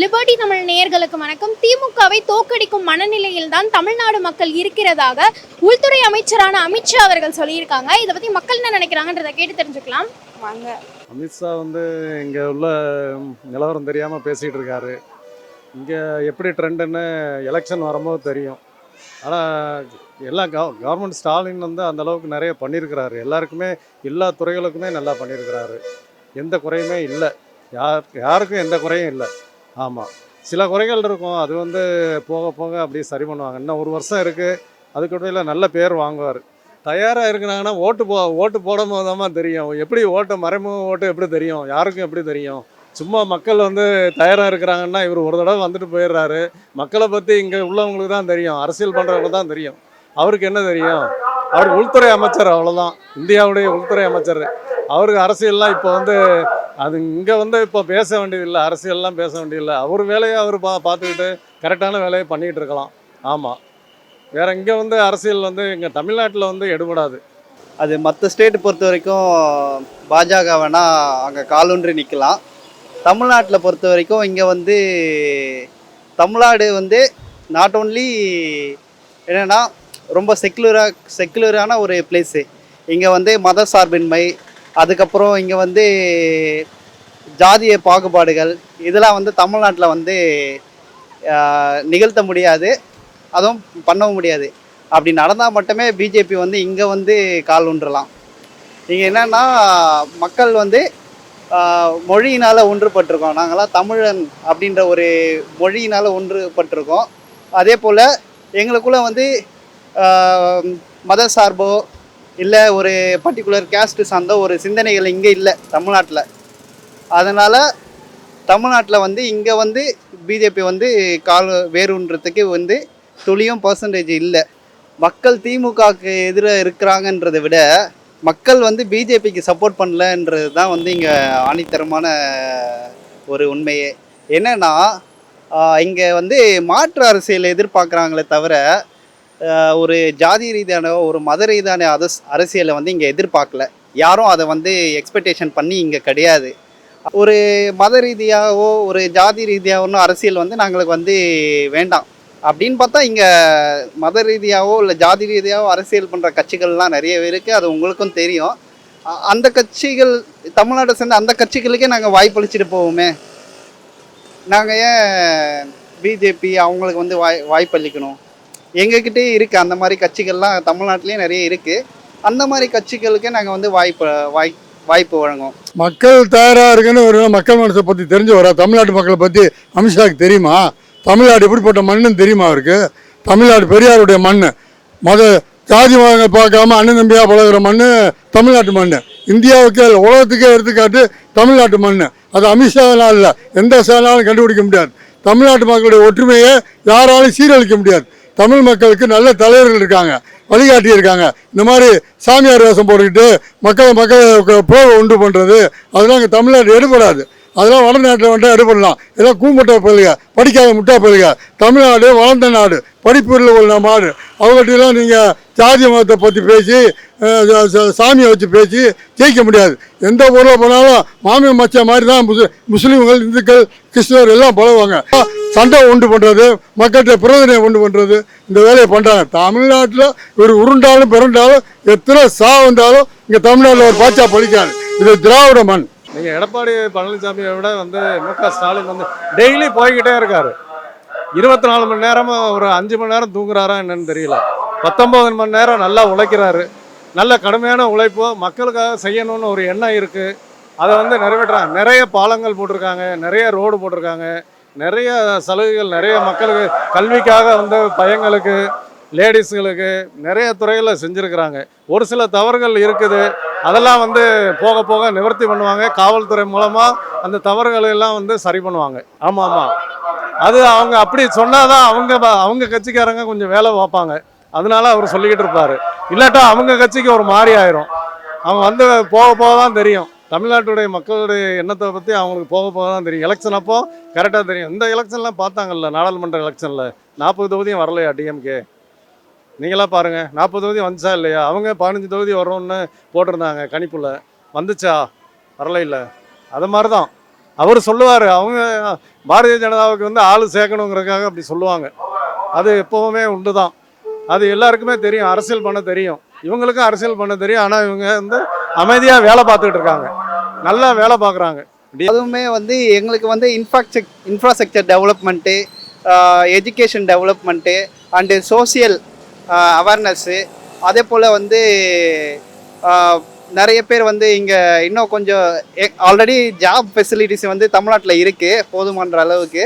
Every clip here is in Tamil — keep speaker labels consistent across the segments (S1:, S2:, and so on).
S1: லிபர்டி தமிழ் நேயர்களுக்கு வணக்கம். திமுகவை தோக்கடிக்கும் மனநிலையில் தான் தமிழ்நாடு மக்கள் இருக்கிறதாக உள்துறை அமைச்சரான அமித்ஷா அவர்கள் சொல்லியிருக்காங்க. இதை பத்தி மக்கள் என்ன நினைக்கிறாங்கன்றதை கேட்டு தெரிஞ்சுக்கலாம்.
S2: வாங்க.
S3: அமித்ஷா வந்து இங்கே உள்ள நிலவரம் தெரியாமல் பேசிகிட்டு இருக்காரு. இங்கே எப்படி ட்ரெண்டுன்னு எலெக்ஷன் வரும்போது தெரியும். ஆனால் எல்லா கவ கவர்மெண்ட் ஸ்டாலின் வந்து அந்த அளவுக்கு நிறைய பண்ணியிருக்கிறாரு. எல்லாருக்குமே எல்லா துறைகளுக்குமே நல்லா பண்ணியிருக்கிறாரு. எந்த குறையுமே இல்லை. யார் யாருக்கும் எந்த குறையும் இல்லை. ஆமாம் சில குறைகள் இருக்கும். அது வந்து போக போக அப்படியே சரி பண்ணுவாங்க. இன்னும் ஒரு வருஷம் இருக்குது அதுக்கிடையில் நல்ல பேர் வாங்குவார். தயாராக இருக்கிறாங்கன்னா ஓட்டு போ ஓட்டு போடும் போது தெரியும். எப்படி ஓட்டு மறைமுக ஓட்டு எப்படி தெரியும்? யாருக்கும் எப்படி தெரியும்? சும்மா மக்கள் வந்து தயாராக இருக்கிறாங்கன்னா இவர் ஒரு தடவை வந்துட்டு போயிடுறாரு. மக்களை பற்றி இங்கே உள்ளவங்களுக்கு தான் தெரியும். அரசியல் பண்ணுறவங்களுக்கு தான் தெரியும். அவருக்கு என்ன தெரியும்? அவர் உள்துறை அமைச்சர் அவ்வளோதான் இந்தியாவுடைய உள்துறை அமைச்சர். அவருக்கு அரசியல்லாம் இப்போ வந்து அது இங்கே வந்து இப்போ பேச வேண்டியதில்லை அரசியல்லாம் பேச வேண்டியதில்லை. அவர் வேலையை அவர் பா பார்த்துக்கிட்டு கரெக்டான வேலையை பண்ணிகிட்டு இருக்கலாம். ஆமாம் வேறு இங்கே வந்து அரசியல் வந்து இங்கே தமிழ்நாட்டில் வந்து எடுபடாது.
S4: அது மற்ற ஸ்டேட் பொறுத்த வரைக்கும் பாஜக வேணால் அங்கே காலூன்றி நிற்கலாம் தமிழ்நாட்டில் பொறுத்த வரைக்கும் இங்கே வந்து தமிழ்நாடு வந்து நாட் ஓன்லி என்னென்னா ரொம்ப செக்குலராக செக்குலரான ஒரு பிளேஸு இங்கே வந்து மத சார்பின்மை அதுக்கப்புறம் இங்கே வந்து ஜாதிய பாகுபாடுகள் இதெல்லாம் வந்து தமிழ்நாட்டில் வந்து நிகழ்த்த முடியாது. அதுவும் பண்ணவும் முடியாது. அப்படி நடந்தால் மட்டுமே பிஜேபி வந்து இங்கே வந்து கால் ஊன்றலாம். இங்கே என்னென்னா மக்கள் வந்து மொழியினால் ஒன்றுபட்டிருக்கோம் நாங்களாம் தமிழன் அப்படின்ற ஒரு மொழியினால் ஒன்றுபட்டிருக்கோம் அதே போல் எங்களுக்குள்ளே வந்து மத சார்போ இல்லை ஒரு பர்டிகுலர் கேஸ்ட் சார்ந்த ஒரு சிந்தனைகள் இங்கே இல்லை தமிழ்நாட்டில். அதனால் தமிழ்நாட்டில் வந்து இங்கே வந்து பிஜேபி வந்து கால் வேறுன்றதுக்கு வந்து துளியும் பர்சன்டேஜ் இல்லை. மக்கள் திமுகவுக்கு எதிராக இருக்கிறாங்கன்றதை விட மக்கள் வந்து பிஜேபிக்கு சப்போர்ட் பண்ணலன்றது தான் வந்து இங்கே ஆணித்தரமான ஒரு உண்மையே. என்னென்னா இங்கே வந்து மாற்று அரசியல் எதிர்பார்க்குறாங்களே தவிர ஒரு ஜாதி ரீதியான ஒரு மத ரீதியான அரஸ் அரசியலை வந்து இங்கே எதிர்பார்க்கல. யாரும் அதை வந்து எக்ஸ்பெக்டேஷன் பண்ணி இங்கே கிடையாது. ஒரு மத ரீதியாகவோ ஒரு ஜாதி ரீதியாகவோ அரசியல் வந்து நாங்களுக்கு வந்து வேண்டாம். அப்படின்னு பார்த்தா இங்கே மத ரீதியாகவோ இல்லை ஜாதி ரீதியாகவோ அரசியல் பண்ணுற கட்சிகள்லாம் நிறைய இருக்குது அது உங்களுக்கும் தெரியும். அந்த கட்சிகள் தமிழ்நாட்டை சேர்ந்த அந்த கட்சிகளுக்கே நாங்கள் வாய்ப்பளிச்சுட்டு போவோமே. நாங்கள் ஏன் பிஜேபி அவங்களுக்கு வந்து வாய் வாய்ப்பளிக்கணும் எங்ககிட்டே இருக்குது அந்த மாதிரி கட்சிகள்லாம் தமிழ்நாட்டிலே நிறைய இருக்குது அந்த மாதிரி கட்சிகளுக்கே நாங்கள் வந்து வாய்ப்பு வாய் வாய்ப்பு வழங்குவோம்.
S5: மக்கள் தயாராக இருக்குன்னு ஒரு மக்கள் மனசை பற்றி தெரிஞ்சு வரா தமிழ்நாட்டு மக்களை பற்றி அமித்ஷாவுக்கு தெரியுமா? தமிழ்நாடு எப்படிப்பட்ட மண்ணுன்னு தெரியுமா அவருக்கு? தமிழ்நாடு பெரியாருடைய மண் மத ஜாதி மதங்கள் பார்க்காம அண்ணன் தம்பியாக பழகுற மண் தமிழ்நாட்டு மண் இந்தியாவுக்கே உலகத்துக்கே எடுத்துக்காட்டு தமிழ்நாட்டு மண் அது அமித்ஷாலாம் இல்லை. எந்த சேனாலும் கண்டுபிடிக்க முடியாது. தமிழ்நாட்டு மக்களுடைய ஒற்றுமையை யாராலும் சீரழிக்க முடியாது. தமிழ் மக்களுக்கு நல்ல தலைவர்கள் இருக்காங்க வழிகாட்டி இருக்காங்க இந்த மாதிரி சாமியார் வேஷம் போட்டுக்கிட்டு மக்களை மக்களை போக உண்டு பண்ணுறது அதெல்லாம் இங்கே தமிழ்நாடு எடுபடாது. அதெல்லாம் வடநாட்டில் வந்துட்டு எடுபடலாம் இதெல்லாம் கூமுட்டை பயிலுங்க படிக்காத முட்டா பயிலுங்க தமிழ்நாடு வளர்ந்த நாடு. படிப்புள்ள உள்ள நாடு அவங்கள்ட்டெல்லாம் நீங்கள் ஜாதி மதத்தை பற்றி பேசி சாமியை வச்சு பேசி ஜெயிக்க முடியாது. எந்த ஊரில் போனாலும் மாமி மச்ச மாதிரி தான் முஸ்லீம்கள் இந்துக்கள் கிறிஸ்தவர் எல்லாம் பழகுவாங்க. சண்டை உண்டு பண்ணுறது மக்கள்கிட்ட பிரதனையை உண்டு பண்ணுறது இந்த வேலையை பண்ணுறாங்க தமிழ்நாட்டில் ஒரு உருண்டாலும் பிறண்டாலும் எத்தனை சா வந்தாலும் இங்கே தமிழ்நாட்டில் ஒரு பாச்சா பழிக்காது. இது திராவிட மண்.
S3: நீங்கள் எடப்பாடி பழனிசாமியை விட வந்து மு க ஸ்டாலின் வந்து டெய்லி போய்கிட்டே இருக்கார். இருபத்தி நாலு மணி நேரமும் ஒரு அஞ்சு மணி நேரம் தூங்குறாரா என்னன்னு தெரியல. பத்தொம்போது மணி நேரம் நல்லா உழைக்கிறாரு. நல்ல கடுமையான உழைப்பு மக்களுக்காக செய்யணும்னு ஒரு எண்ணம் இருக்குது அதை வந்து நிறைவேற்றுறாங்க நிறைய பாலங்கள் போட்டிருக்காங்க நிறைய ரோடு போட்டிருக்காங்க நிறைய சலுகைகள் நிறைய மக்களுக்கு கல்விக்காக வந்து பையங்களுக்கு லேடிஸுங்களுக்கு நிறைய துறையில் செஞ்சுருக்கிறாங்க. ஒரு சில தவறுகள் இருக்குது. அதெல்லாம் வந்து போக போக நிவர்த்தி பண்ணுவாங்க. காவல்துறை மூலமாக அந்த தவறுகளை எல்லாம் வந்து சரி பண்ணுவாங்க. ஆமாம் ஆமாம் அது அவங்க அப்படி சொன்னாதான் அவங்க ப- அவங்க கட்சிக்காரங்க கொஞ்சம் வேலை பார்ப்பாங்க. அதனால அவர் சொல்லிக்கிட்டு இருப்பாரு. இல்லாட்டா அவங்க கட்சிக்கு ஒரு மாறி ஆயிரும். அவங்க வந்து போக போக தான் தெரியும். தமிழ்நாட்டுடைய மக்களுடைய எண்ணத்தை பற்றி அவங்களுக்கு போக போக தான் தெரியும். எலெக்ஷன் அப்போ கரெக்டாக தெரியும். இந்த எலெக்ஷன்லாம் பார்த்தாங்கல்ல நாடாளுமன்ற எலெக்ஷனில் நாற்பது தொகுதியும் வரலையா டிஎம்கே நீங்களா பாருங்கள் நாற்பது தொகுதி வந்துச்சா இல்லையா? அவங்க பதினஞ்சு தொகுதி வரும்னு போட்டிருந்தாங்க கணிப்புல. வந்துச்சா? வரல இல்லை அது மாதிரி தான் அவர் சொல்லுவார் அவங்க பாரதிய ஜனதாவுக்கு வந்து ஆள் சேர்க்கணுங்கிறதுக்காக அப்படி சொல்லுவாங்க. அது எப்போவுமே உண்டு தான் அது எல்லாருக்குமே தெரியும் அரசியல் பண்ண தெரியும். இவங்களுக்கும் அரசியல் பண்ண தெரியும் ஆனால் இவங்க வந்து அமைதியாக வேலை பார்த்துக்கிட்டு இருக்காங்க. நல்லா வேலை பார்க்குறாங்க.
S4: அதுவுமே வந்து எங்களுக்கு வந்து infrastructure infrastructure development education development and social awareness அதே போல் வந்து நிறைய பேர் வந்து இங்கே இன்னும் கொஞ்சம் ஆல்ரெடி ஜாப் ஃபெசிலிட்டிஸ் வந்து தமிழ்நாட்டில் இருக்குது போதுமான்ற அளவுக்கு.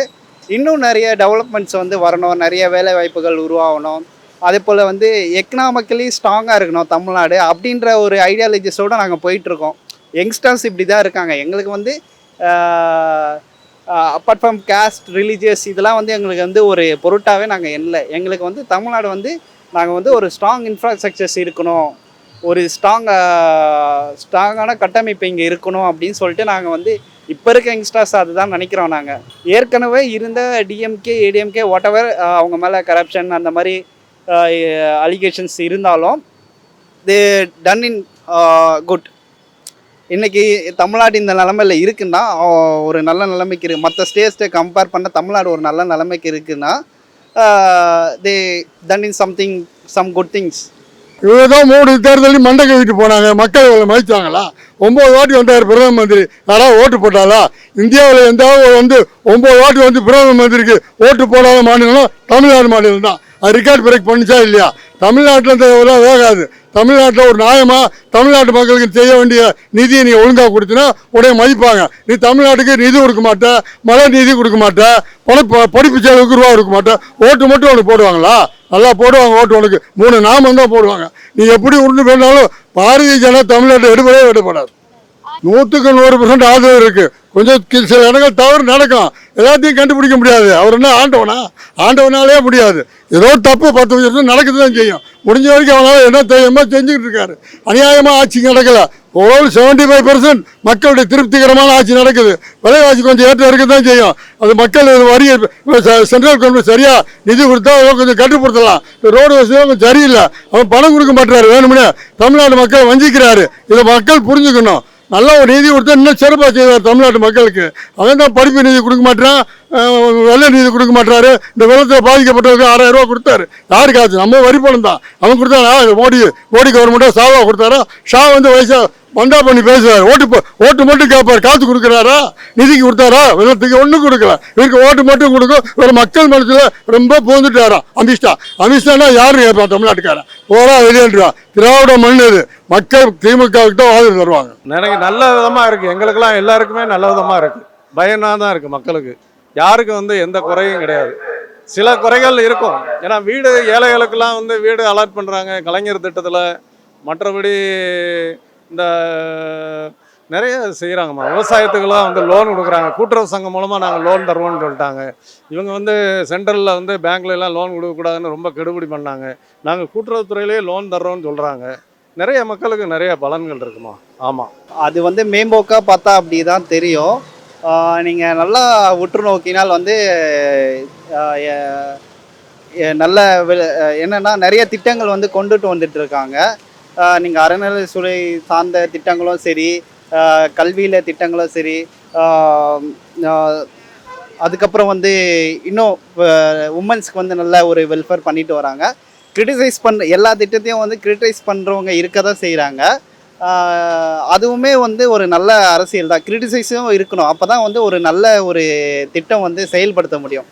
S4: இன்னும் நிறைய டெவலப்மெண்ட்ஸ் வந்து வரணும் நிறைய வேலை வாய்ப்புகள் உருவாகணும். அதே போல் வந்து எக்கனாமிக்கலி ஸ்ட்ராங்காக இருக்கணும் தமிழ்நாடு அப்படின்ற ஒரு ஐடியாலஜிஸோடு நாங்கள் போயிட்டுருக்கோம். யங்ஸ்டர்ஸ் இப்படி தான் இருக்காங்க. எங்களுக்கு வந்து அப்பார்ட் ஃப்ரம் கேஸ்ட் ரிலீஜியஸ் இதெல்லாம் வந்து எங்களுக்கு வந்து ஒரு பொருட்டாகவே நாங்கள் இல்லை. எங்களுக்கு வந்து தமிழ்நாடு வந்து நாங்கள் வந்து ஒரு ஸ்ட்ராங் இன்ஃப்ராஸ்ட்ரக்சர்ஸ் இருக்கணும். ஒரு ஸ்ட்ராங் ஸ்ட்ராங்கான கட்டமைப்பு இங்கே இருக்கணும் அப்படின்னு சொல்லிட்டு நாங்கள் வந்து இப்போ இருக்க யங்ஸ்டர்ஸ் அதுதான் நினைக்கிறோம் நாங்கள் ஏற்கனவே இருந்த டிஎம்கே ஏடிஎம்கே வாட் எவர் அவங்க மேலே கரப்ஷன் அந்த மாதிரி அலிகேஷன்ஸ் இருந்தாலும் தே டன் இன் குட் இன்றைக்கி தமிழ்நாடு இந்த நிலமையில் இருக்குன்னா ஒரு நல்ல நிலைமைக்கு இருக்குது மற்ற ஸ்டேட்ஸ்ட்டை கம்பேர் பண்ண தமிழ்நாடு ஒரு நல்ல நிலைமைக்கு இருக்குன்னா they done in something some good things
S5: இவங்க தான் மூணு தேர்தலையும் மண்டை கவிட்டு போனாங்க. மக்கள் இவ்வளோ மதித்தாங்களா ஒம்பது வாட்டி வந்தார் பிரதம மந்திரி. யாராவது ஓட்டு போட்டாலா இந்தியாவில் எந்தாவது வந்து ஒம்பது வாட்டி வந்து பிரதம மந்திரிக்கு ஓட்டு போடாத மாநிலம் தமிழ்நாடு மாநிலம் தான் அது ரெக்கார்ட் பிரேக் பண்ணிச்சா இல்லையா? தமிழ்நாட்டில் இந்த வேகாது. தமிழ்நாட்டில் ஒரு நியாயமாக தமிழ்நாட்டு மக்களுக்கு செய்ய வேண்டிய நிதியை நீ ஒழுங்காக கொடுத்தினா உடனே மதிப்பாங்க. நீ தமிழ்நாட்டுக்கு நிதி கொடுக்க மாட்டேன் மழை நிதி கொடுக்க மாட்டேன் பண படிப்பு செலவுக்கு ரூபா கொடுக்க மாட்டேன் ஓட்டு மட்டும் உனக்கு போடுவாங்களா? நல்லா போடுவாங்க ஓட்டு உனக்கு. மூணு நாமம் தான் போடுவாங்க. நீ எப்படி உருண்டு போனாலும் பாரதிய ஜனதா தமிழ்நாட்டை எடுபடவே எடுபடாது. நூற்றுக்கு நூறு பர்சன்ட் ஆதரவு இருக்கு. கொஞ்சம் சில இடங்கள் தவறு நடக்கும் எல்லாத்தையும் கண்டுபிடிக்க முடியாது. அவர் என்ன ஆண்டவனா? ஆண்டவனாலே முடியாது. ஏதோ தப்பு பத்து வருஷம் நடக்குது தான் செய்யும். முடிஞ்ச வரைக்கும் அவனால என்ன தெரியுமோ செஞ்சுக்கிட்டு இருக்காரு. அநியாயமாக ஆட்சி நடக்கல. ஓவரால் செவன்டி ஃபைவ் பர்சன்ட் மக்களுடைய திருப்திகரமான ஆட்சி நடக்குது. விலைவாசி கொஞ்சம் ஏற்றம் இருக்க தான் செய்யும். அது மக்கள் வரி சென்ட்ரல் கவர்மெண்ட் சரியாக நிதி கொடுத்தா கொஞ்சம் கட்டுப்படுத்தலாம். ரோடு வசதி கொஞ்சம் சரியில்லை. அவன் பணம் கொடுக்க மாட்டாரு வேணும்னே தமிழ்நாடு மக்கள் வஞ்சிக்கிறாரு. இதை மக்கள் புரிஞ்சுக்கணும். நல்ல ஒரு நிதி கொடுத்தா இன்னும் சிறப்பாக செய்வார் தமிழ்நாட்டு மக்களுக்கு. அவன் தான் படிப்பு நிதி கொடுக்க மாட்டான் வெள்ள நிதி கொடுக்க மாட்டாரு இந்த வெள்ளத்தில் பாதிக்கப்பட்டவருக்கு ஆறாயிரம் ரூபா கொடுத்தாரு. யாருக்கு ஆச்சு நம்ம வரி பணம் தான். அவன் கொடுத்தா மோடி மோடி கவர்மெண்ட்டாக ஷாவாக கொடுத்தாரா? ஷா வந்து வயசாக மண்டா பண்ணி பேசுறாரு. ஓட்டு போ- ஓட்டு மட்டும் கேட்பாரு காசு கொடுக்குறாரா? நிதிக்கு கொடுத்தாரா? வெள்ளத்துக்கு ஒன்றும் கொடுக்கல. இவருக்கு ஓட்டு மட்டும் கொடுக்கும். ஒரு மக்கள் மனசில் ரொம்ப பூந்துட்டாராம் அமித்ஷா. அமித்ஷானா யாரும் கேட்பான் தமிழ்நாட்டுக்காரன்? போரா வெளியேறா. திராவிட மண் இது. மக்கள் திமுகவுக்கு தான் ஆதரவு தருவாங்க.
S3: எனக்கு நல்ல விதமாக இருக்குது எங்களுக்கெல்லாம் எல்லாருக்குமே நல்ல விதமாக இருக்குது பயனாக தான் இருக்குது மக்களுக்கு. யாருக்கு வந்து எந்த குறையும் கிடையாது. சில குறைகள் இருக்கும். ஏன்னா வீடு ஏழைகளுக்கெல்லாம் வந்து வீடு அலாட் பண்ணுறாங்க கலைஞர் திட்டத்தில் மற்றபடி இந்த நிறைய செய்கிறாங்கம்மா விவசாயத்துக்கெல்லாம் வந்து லோன் கொடுக்குறாங்க. கூட்டுறவு சங்கம் மூலமாக நாங்கள் லோன் தருவோம்னு சொல்லிட்டாங்க. இவங்க வந்து சென்ட்ரலில் வந்து பேங்க்ல எல்லாம் லோன் கொடுக்கக்கூடாதுன்னு ரொம்ப கெடுபிடி பண்ணாங்க. நாங்கள் கூட்டுறவுத்துறையிலே லோன் தர்றோம்னு சொல்கிறாங்க நிறைய மக்களுக்கு நிறைய பலன்கள் இருக்குமா? ஆமாம்
S4: அது வந்து மேம்போக்காக பார்த்தா அப்படி தான் தெரியும் நீங்கள் நல்லா உற்று நோக்கினால் வந்து நல்ல என்னென்னா நிறைய திட்டங்கள் வந்து கொண்டுட்டு வந்துட்டு இருக்காங்க. நீங்கள் அறநிலைத்துறை சார்ந்த திட்டங்களும் சரி கல்வியில் திட்டங்களும் சரி அதுக்கப்புறம் வந்து இன்னும் உமன்ஸ்க்கு வந்து நல்ல ஒரு வெல்ஃபேர் பண்ணிட்டு வராங்க. கிரிட்டிசைஸ் பண்ண எல்லா திட்டத்தையும் வந்து கிரிட்டிசைஸ் பண்ணுறவங்க இருக்க தான் செய்கிறாங்க அதுவுமே வந்து ஒரு நல்ல அரசியல் தான். கிரிட்டிசைஸும் இருக்கணும். அப்போ தான் வந்து ஒரு நல்ல ஒரு திட்டம் வந்து செயல்படுத்த முடியும்.